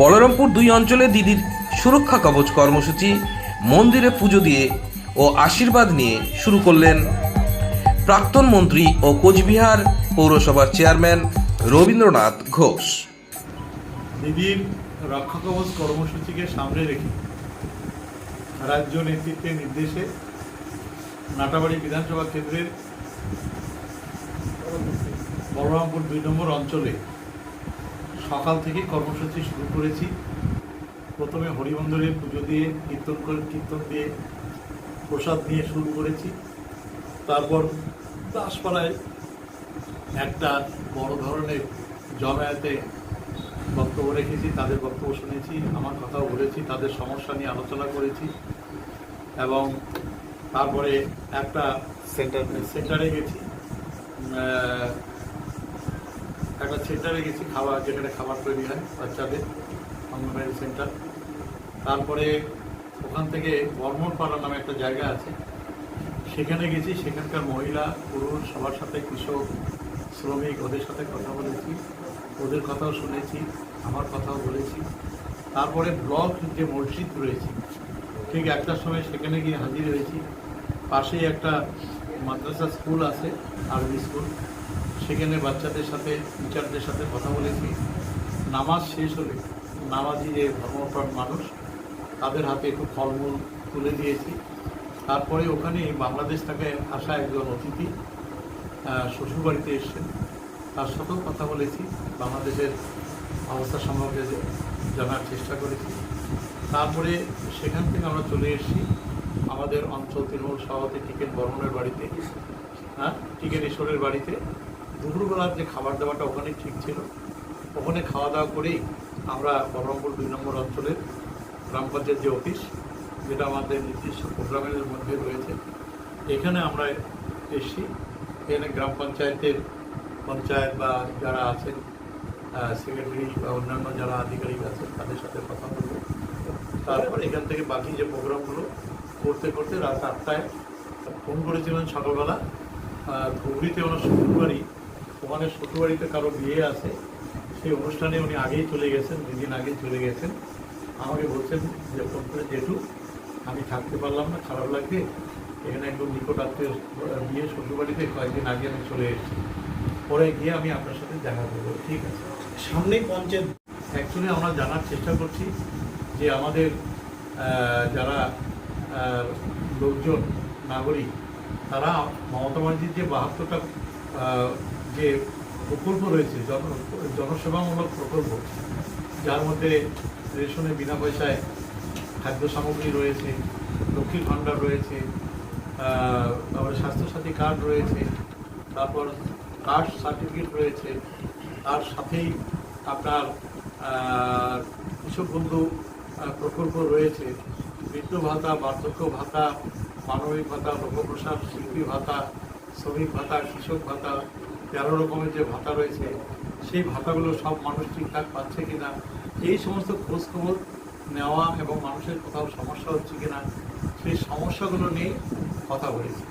বলরামপুর দুই অঞ্চলে দিদির সুরক্ষা কবচ কর্মসূচি, মন্দিরে পুজো দিয়ে ও আশীর্বাদ নিয়ে শুরু করলেন প্রাক্তন মন্ত্রী ও কোচবিহার পৌরসভার চেয়ারম্যান রবীন্দ্রনাথ ঘোষ। দিদির রক্ষা কবচ কর্মসূচিকে সামনে রেখে রাজ্য নেতৃত্বের নির্দেশে নাটাবাড়ি বিধানসভা কেন্দ্রের বলরামপুর দুই নম্বর অঞ্চলে সকাল থেকে কর্মসূচি শুরু করেছি। প্রথমে হরিমন্দিরে পুজো দিয়ে কীর্তন করে কীর্তন দিয়ে প্রসাদ দিয়ে শুরু করেছি। তারপর দাসপাড়ায় একটা বড় ধরনের জমায়েতে বক্তব্য রেখেছি তাদের বক্তব্য শুনেছি আমার কথাও বলেছি তাদের সমস্যা নিয়ে আলোচনা করেছি এবং তারপরে একটা সেন্টার সেন্টারে গেছি। একটা সেন্টারে গেছি খাবার যেখানে খাবার তৈরি হয় বাচ্চাদের অঙ্গনবাড়ি সেন্টার। তারপরে ওখান থেকে বর্মনপাড়া নামে একটা জায়গা আছে। সেখানে গেছি, সেখানকার মহিলা, পুরুষ, সবার সাথে কৃষক, শ্রমিক, ওদের সাথে কথা বলেছি, ওদের কথাও শুনেছি, আমার কথাও বলেছি। তারপরে ব্লক যে মসজিদ রয়েছে, ঠিক একটার সময় সেখানে গিয়ে হাজির হয়েছি। পাশেই একটা মাদ্রাসা স্কুল আছে, আরবি স্কুল। সেখানে বাচ্চাদের সাথে টিচারদের সাথে কথা বলেছি। নামাজ শেষ হলে নামাজি যে ধর্মপ্রাণ মানুষ, তাদের হাতে একটু ফলমূল তুলে দিয়েছি। তারপরে ওখানে বাংলাদেশ থেকে আসা একজন অতিথি শ্বশুরবাড়িতে এসছেন। তার সাথেও কথা বলেছি। বাংলাদেশের অবস্থা সম্পর্কে জানার চেষ্টা করেছি। তারপরে সেখান থেকে আমরা চলে এসেছি। আমাদের অঞ্চল তৃণমূল সভাপতি টিকেট বর্মনের বাড়িতে হ্যাঁ টিকেট ঈশ্বরের বাড়িতে দুপুরবেলার যে খাবার দাবারটা ওখানে ঠিক ছিল। ওখানে খাওয়া দাওয়া করেই আমরা বহরমপুর দুই নম্বর অঞ্চলের গ্রাম পঞ্চায়েত যে অফিস, যেটা আমাদের নির্দিষ্ট প্রোগ্রামের মধ্যে রয়েছে, এখানে আমরা এসেছি। এখানে গ্রাম পঞ্চায়েতের পঞ্চায়েত বা যারা আছেন সেক্রেটারি বা অন্যান্য যারা আধিকারিক আছেন, তাদের সাথে কথা বলব। তারপর এখান থেকে বাকি যে প্রোগ্রামগুলো করতে করতে রাত আটটায় ফোন করেছিলেন সকালবেলা। ধুবড়িতে ওনার শ্বশুরবাড়ি ওখানে শ্বশুরবাড়িতে কারও বিয়ে আছে সেই অনুষ্ঠানে উনি আগেই চলে গেছেন দুদিন আগেই চলে গেছেন। আমাকে বলছেন যে ফোন করে জেঠু আমি থাকতে পারলাম না খারাপ লাগবে। এখানে একদম নিকট আত্মীয় বিয়ে শ্বশুরবাড়িতে কয়েকদিন আগে আমি চলে এসেছি। পরে গিয়ে আমি আপনার সাথে দেখা করব ঠিক আছে? সামনেই পঞ্চায়েত। অ্যাকচুয়ালি আমরা জানার চেষ্টা করছি যে আমাদের যারা লোকজন, নাগরিক, তারা মমতা ব্যানার্জির যে বাহাত্তরটা যে প্রকল্প রয়েছে, জন, জনসেবামূলক প্রকল্প, যার মধ্যে রেশনে বিনা পয়সায় খাদ্য সামগ্রী রয়েছে, লক্ষ্মীর ভাণ্ডার রয়েছে তারপরে স্বাস্থ্যসাথী কার্ড রয়েছে, তারপর কাস্ট সার্টিফিকেট রয়েছে, তার সাথেই আপনার কৃষক বন্ধু প্রকল্প রয়েছে। মৃত্যু ভাতা, বার্ধক্য ভাতা, মানবিক ভাতা, লোকপ্রসাদ, শিল্পী ভাতা, শ্রমিক ভাতা, কৃষক ভাতা, তেরো রকমের যে ভাতা রয়েছে, সেই ভাতাগুলো সব মানুষ ঠিকঠাক পাচ্ছে কিনা, এই সমস্ত খোঁজখবর নেওয়া এবং মানুষের কোথাও সমস্যা হচ্ছে কিনা, সেই সমস্যাগুলো নিয়ে কথা বলেছি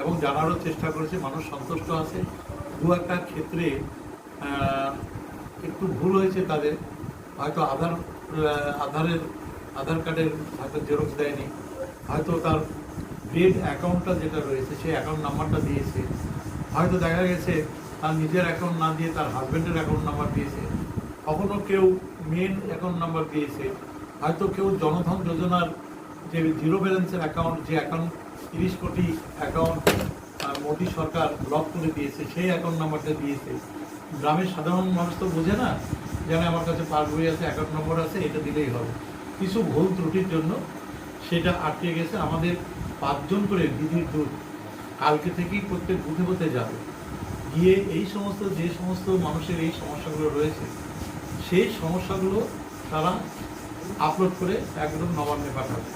এবং জানারও চেষ্টা করেছি, মানুষ সন্তুষ্ট আছে। দু একটা ক্ষেত্রে একটু ভুল হয়েছে তাদের, হয়তো আধার আধারের আধার কার্ডের হয়তো জেরক্স দেয়নি। হয়তো তার ডেট অ্যাকাউন্টটা যেটা রয়েছে, সেই অ্যাকাউন্ট নাম্বারটা দিয়েছে। হয়তো দেখা গেছে তার নিজের অ্যাকাউন্ট না দিয়ে তার হাজব্যান্ডের অ্যাকাউন্ট নাম্বার দিয়েছে। কখনো কেউ মেন অ্যাকাউন্ট নাম্বার দিয়েছে। হয়তো কেউ জনধন যোজনার যে জিরো ব্যালেন্সের অ্যাকাউন্ট, যে অ্যাকাউন্ট, তিরিশ কোটি অ্যাকাউন্ট মোদী সরকার ব্লক করে দিয়েছে, সেই অ্যাকাউন্ট নাম্বারটা দিয়েছে। গ্রামের সাধারণ মানুষ তো বোঝে না, যেন আমার কাছে পাস বই আছে, অ্যাকাউন্ট নম্বর আছে, এটা দিলেই হবে। কিছু ভুল ত্রুটির জন্য সেটা আটকে গেছে। আমাদের পাঁচজন করে দিদির দূত কালকে থেকেই প্রত্যেক বুথে বুথে যাবে। গিয়ে এই সমস্ত, যে সমস্ত মানুষের এই সমস্যাগুলো রয়েছে, সেই সমস্যাগুলো তারা আপলোড করে একদম নবান্নে পাঠাবে।